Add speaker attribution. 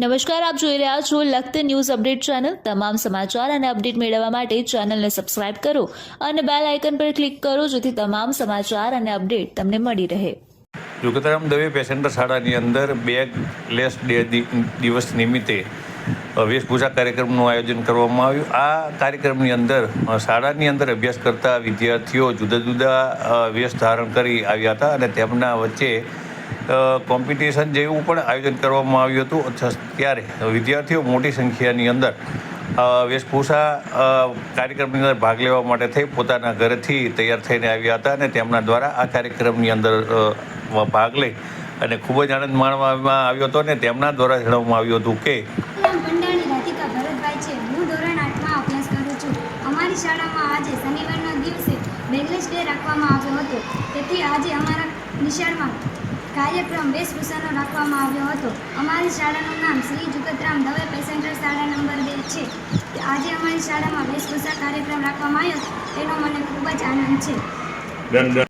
Speaker 1: નમસ્કાર, આપ જોઈ રહ્યા છો લખત ન્યૂઝ અપડેટ ચેનલ. તમામ સમાચાર અને અપડેટ મેળવવા માટે ચેનલને સબસ્ક્રાઇબ કરો અને બેલ આઇકન પર ક્લિક કરો જેથી તમામ સમાચાર અને અપડેટ તમને મળી રહે.
Speaker 2: યુગતરામ દવે પેસેન્ટર શાળાની અંદર બેગ લેસ ડે દિવસ નિમિત્તે વેશભૂષા કાર્યક્રમનું આયોજન કરવામાં આવ્યું. આ કાર્યક્રમની અંદર શાળાની અંદર અભ્યાસ કરતા વિદ્યાર્થીઓ જુદા જુદા વેશ ધારણ કરી આવ્યા હતા અને તેમના વચ્ચે કોમ્પિટિશન જેવું પણ આયોજન કરવામાં આવ્યું હતું. ત્યારે વિદ્યાર્થીઓ મોટી સંખ્યાની અંદર વેશભૂષા કાર્યક્રમની અંદર ભાગ લેવા માટે થઈ પોતાના ઘરેથી તૈયાર થઈને આવ્યા હતા અને તેમના દ્વારા આ કાર્યક્રમની અંદર ભાગ લઈ અને ખૂબ જ આનંદ માણવામાં આવ્યો હતો અને તેમના દ્વારા જણાવવામાં આવ્યું હતું કે
Speaker 3: શાળામાં આજે શનિવારના દિવસે બેગલેસ ડે રાખવામાં આવ્યો હતો. તેથી આજે અમારા નિશાળમાં કાર્યક્રમ વેશભૂષાનો રાખવામાં આવ્યો હતો. અમારી શાળાનું નામ શ્રી જુગતરામ દવે પેસેન્જર શાળા નંબર બે છે. આજે અમારી શાળામાં વેશભૂષા કાર્યક્રમ રાખવામાં આવ્યો. તેનો મને ખૂબ જ આનંદ છે.